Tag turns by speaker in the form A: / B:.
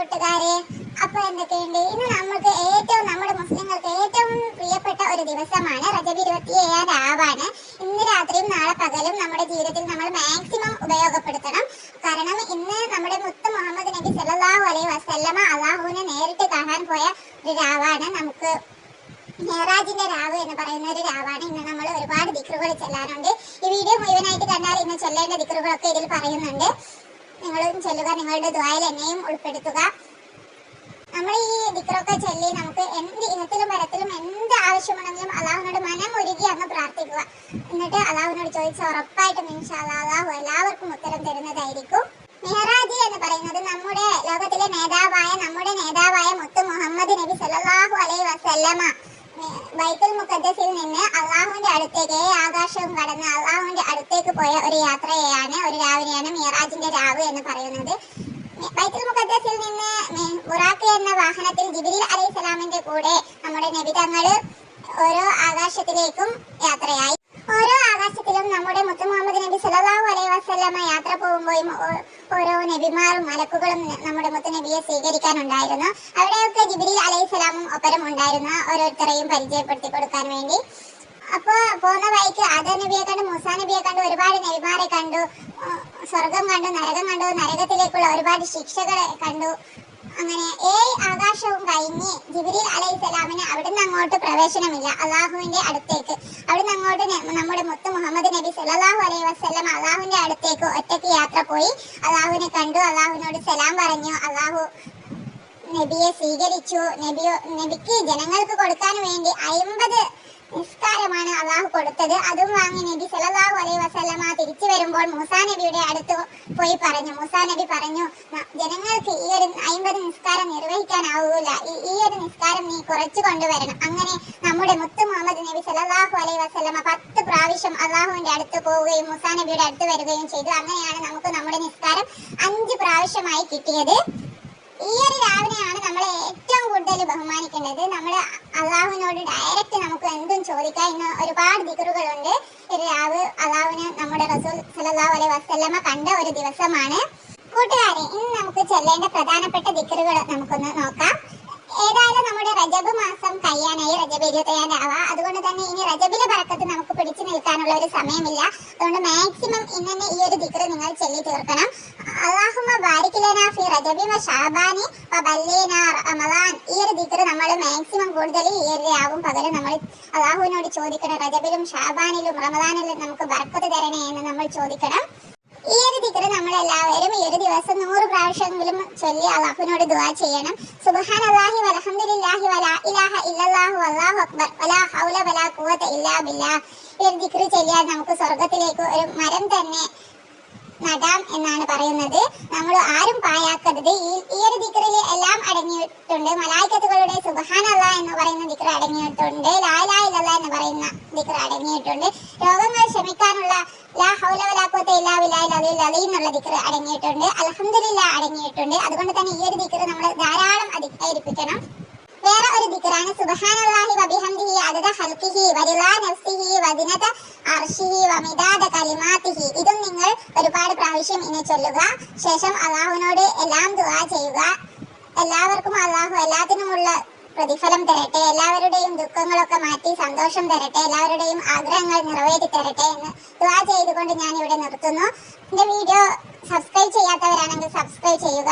A: കൂട്ടുകാരെ അപ്പൊ എന്തൊക്കെയുണ്ട് ഇന്ന് നമുക്ക് ഏറ്റവും നമ്മുടെ മുസ്ലിങ്ങൾക്ക് ഏറ്റവും പ്രിയപ്പെട്ട ഒരു ദിവസമാണ് റജബ് ഇരുപത്തി ഏഴാം രാവാണ്. ഇന്ന് രാത്രിയും നാളെ പകലും നമ്മുടെ ജീവിതത്തിൽ നമ്മൾ മാക്സിമം ഉപയോഗപ്പെടുത്തണം. കാരണം ഇന്ന് നമ്മുടെ മുത്ത് മുഹമ്മദ് നബി സല്ലല്ലാഹു അലൈഹി വസല്ലമ അള്ളാഹുവിനെ നേരിട്ട് കാണാൻ പോയ ഒരു രാവാണ്. നമുക്ക് മെഹറാജിന്റെ രാവ് എന്ന് പറയുന്ന ഒരു രാവാണ്. ഇന്ന് നമ്മൾ ഒരുപാട് ദിക്കറുകൾ ചെല്ലാറുണ്ട് ഈ വീഡിയോ മുഴുവനായിട്ട് കണ്ടാൽ ഇന്ന് ചൊല്ലേണ്ട ദിക്കറുകളൊക്കെ ഇതിൽ പറയുന്നുണ്ട്. നിങ്ങളും ചെല്ലുക നിങ്ങളുടെ ദ്വായിൽ എന്നെയും ഉൾപ്പെടുത്തുക. നമ്മൾ ഈ ദിക്റൊക്കെ ചൊല്ലി നമുക്ക് എന്ത് ഇനത്തിലും വരത്തിലും എന്ത് ആവശ്യമുണ്ടെങ്കിലും അള്ളാഹുവിനോട് മനം ഒരുക്കി അങ്ങ് പ്രാർത്ഥിക്കുക. എന്നിട്ട് അള്ളാഹുവിനോട് ചോദിച്ച ഉറപ്പായിട്ടും ഇൻഷാല്ലാ അള്ളാഹു എല്ലാവർക്കും ഉത്തരം തരുന്നതായിരിക്കും. മെഹറാജി എന്ന് പറയുന്നത് നമ്മുടെ ലോകത്തിലെ നേതാവായ നമ്മുടെ നേതാവായ മുത്തു മുഹമ്മദ് നബി സല്ലല്ലാഹു അലൈഹി വസല്ലമ ബൈത്തുൽ മുഖദ്ദസിൽ നിന്ന് അള്ളാഹുവിന്റെ അടുത്തേക്ക് ആകാശവും കടന്ന് അള്ളാഹുവിന്റെ അടുത്തേക്ക് പോയ ഒരു യാത്രയാണ് ഒരു രാവിലെയാണ് മിയറാജിന്റെ രാവ് എന്ന് പറയുന്നത്. ബൈത്തുൽ മുഖദ്ദസിൽ നിന്ന് ബുറാക്ക് എന്ന വാഹനത്തിൽ ജിബിരിൽ അലൈഹി സ്വലാമിന്റെ കൂടെ നമ്മുടെ നബിതങ്ങൾ ഓരോ ആകാശത്തിലേക്കും യാത്രയായി. ഓരോ ആകാശത്തിലും നമ്മുടെ മുത്തു മുഹമ്മദ് നബി സല്ലല്ലാഹു അലൈഹി വസല്ലമ യാത്ര പോകുമ്പോഴും ഓരോ നബിമാരും മലക്കുകളും നമ്മുടെ മുത്തു നബിയെ സ്വീകരിക്കാനുണ്ടായിരുന്നു. അവിടെയൊക്കെ ജിബ്രീൽ അലൈഹി സ്വലാമും ഒപ്പരം ഉണ്ടായിരുന്നു ഓരോരുത്തരെയും പരിചയപ്പെടുത്തി കൊടുക്കാൻ വേണ്ടി. വഴിക്ക് ആദർ നബിയെ കണ്ടു മൂസ നബിയെ കണ്ടു ഒരുപാട് നബിമാരെ കണ്ടു സ്വർഗം കണ്ടു നരകം കണ്ടു നരകത്തിലേക്കുള്ള ഒരുപാട് ശിക്ഷകളെ കണ്ടു. അങ്ങനെ ഏഴ് ആകാശവും കഴിഞ്ഞ് ജിബ്രീൽ അലൈഹി സ്വലാമിന് അവിടുന്ന് അങ്ങോട്ട് പ്രവേശനമില്ല അള്ളാഹുവിന്റെ അടുത്തേക്ക്. അവിടുന്ന് അങ്ങോട്ട് നമ്മുടെ മുത്ത് മുഹമ്മദ് നബി സല്ലല്ലാഹു അലൈഹി വസ്ലം അള്ളാഹുവിന്റെ അടുത്തേക്ക് ഒറ്റയ്ക്ക് യാത്ര പോയി അള്ളാഹുവിനെ കണ്ടു അള്ളാഹുവിനോട് സലാം പറഞ്ഞു അള്ളാഹു നബിയെ സ്വീകരിച്ചു. നബിയോ നബിക്ക് ജനങ്ങൾക്ക് കൊടുക്കാൻ വേണ്ടി അയിമ്പത് നിസ്കാരമാണ് കൊടുത്തത്. അതും വാങ്ങി നബി സല്ലല്ലാഹു അലൈഹി വസല്ലമ തിരിച്ചു വരുമ്പോൾ മൂസാ നബിയുടെ അടുത്ത് പോയി പറഞ്ഞു. മൂസാ നബി പറഞ്ഞു "ന- ജനങ്ങൾക്ക് ഈ ഒരു അയിമ്പത് നിസ്കാരം നിർവഹിക്കാനാവൂല ഈ ഒരു നിസ്കാരം നീ കുറച്ചു കൊണ്ടുവരണം. അങ്ങനെ നമ്മുടെ മുത്ത് മുഹമ്മദ് നബി സല്ലല്ലാഹു അലൈഹി വസല്ലമ പത്ത് പ്രാവശ്യം അള്ളാഹുവിന്റെ അടുത്ത് പോവുകയും മൂസാ നബിയുടെ അടുത്ത് വരികയും ചെയ്തു. അങ്ങനെയാണ് നമുക്ക് നമ്മുടെ നിസ്കാരം അഞ്ച് പ്രാവശ്യമായി കിട്ടിയത്. ഈ ഒരു രാവിനെയാണ് നമ്മൾ ഏറ്റവും കൂടുതൽ ബഹുമാനിക്കേണ്ടത് നമ്മൾ അള്ളാഹുവിനോട് ഡയറക്റ്റ് നമുക്ക് എന്തും ചോദിക്കാം ഇന്ന് ഒരുപാട് ദിക്കറുകളുണ്ട് ഒരു രാവ് അള്ളാഹുവിന് നമ്മുടെ റസൂൽ സല്ലല്ലാഹു അലൈഹി വസല്ലമ കണ്ട ഒരു ദിവസമാണ്. കൂട്ടുകാരെ ഇന്ന് നമുക്ക് ചെല്ലേണ്ട പ്രധാനപ്പെട്ട ദിക്കറുകൾ നമുക്കൊന്ന് നോക്കാം. ഏതായാലും നമ്മുടെ റജബ് മാസം കഴിയാനായി റജബ് ഇരുപത്തേഴാം അതുകൊണ്ട് തന്നെ ഇനി റജബിലെ പറക്കത്ത് നമുക്ക് പിടിച്ചു നിൽക്കാനുള്ള ഒരു സമയമില്ല. അതുകൊണ്ട് മാക്സിമം ഇന്നെ ഈ ഒരു ദിക്ര നിങ്ങൾ ചൊല്ലി തീർക്കണം. അള്ളാഹുമ ബാരിക് ലനാ ഫി റജബി ശഅബാനി വ ഈ ഒരു ദിക്റ് നമ്മൾ മാക്സിമം കൂടുതൽ ഈ ഒരു രാവും പകലും നമ്മൾ അള്ളാഹുവിനോട് ചോദിക്കണം. റജബിലും ഷാബാനിലും റമളാനിലും നമുക്ക് ബർക്കത്ത് തരണേ എന്ന് നമ്മൾ ചോദിക്കണം. ഈ ഒരു ദിക്റ് നമ്മൾ എല്ലാവരും ഈ ഒരു ദിവസം നൂറ് പ്രാവശ്യമെങ്കിലും ചൊല്ലി അള്ളാഹുവിനോട് ദുവാ ചെയ്യണം. സുബ്ഹാനല്ലാഹി വൽഹംദുലില്ലാഹി വലാ ഇലാഹ ഇല്ലല്ലാഹു വല്ലാഹു അക്ബർ. വലാ ഹൗല വലാ ഖുവത ഇല്ലാ ബില്ലാഹ് ഈ ഒരു ചൊല്ലിയാൽ നമുക്ക് സ്വർഗത്തിലേക്ക് ഒരു മരം തന്നെ നടാം എന്നാണ് പറയുന്നത്. നമ്മൾ ആരും പായാക്കരുത് ഈ ഈ ഒരു ദിക്കറിൽ എല്ലാം അടങ്ങിയിട്ടുണ്ട്. മലായിക്കത്തുകളുടെ സുബഹാനല്ല എന്ന് പറയുന്ന ദിക്കർ അടങ്ങിയിട്ടുണ്ട്. ദിക്ർ അടങ്ങിയിട്ടുണ്ട്. രോഗങ്ങൾ ശമിക്കാനുള്ള ലാ എന്നുള്ള അടങ്ങിയിട്ടുണ്ട്. അലഹമില്ല അടങ്ങിയിട്ടുണ്ട്. അതുകൊണ്ട് തന്നെ ഈ ഒരു ദിക്ർ നമ്മൾ ധാരാളം അധികരിപ്പിക്കണം വേറെ ഒരു ദിക്കറാണ് സുബ്ഹാനല്ലാഹി വബിഹംദിഹി അദദ നഫ്സിഹി വദിനത കലിമാതിഹി ഇതും നിങ്ങൾ ഒരുപാട് പ്രാവശ്യം ഇനി ചൊല്ലുക. ശേഷം അള്ളാഹുവിനോട് എല്ലാം ദുആ ചെയ്യുക. എല്ലാവർക്കും അള്ളാഹു എല്ലാത്തിനുമുള്ള പ്രതിഫലം തരട്ടെ എല്ലാവരുടെയും ദുഃഖങ്ങളൊക്കെ മാറ്റി സന്തോഷം തരട്ടെ എല്ലാവരുടെയും ആഗ്രഹങ്ങൾ നിറവേറ്റി തരട്ടെ എന്ന് ദ്വാ ചെയ്തുകൊണ്ട് ഞാൻ ഇവിടെ നിർത്തുന്നു. എന്റെ വീഡിയോ സബ്സ്ക്രൈബ് ചെയ്യാത്തവരാണെങ്കിൽ സബ്സ്ക്രൈബ് ചെയ്യുക.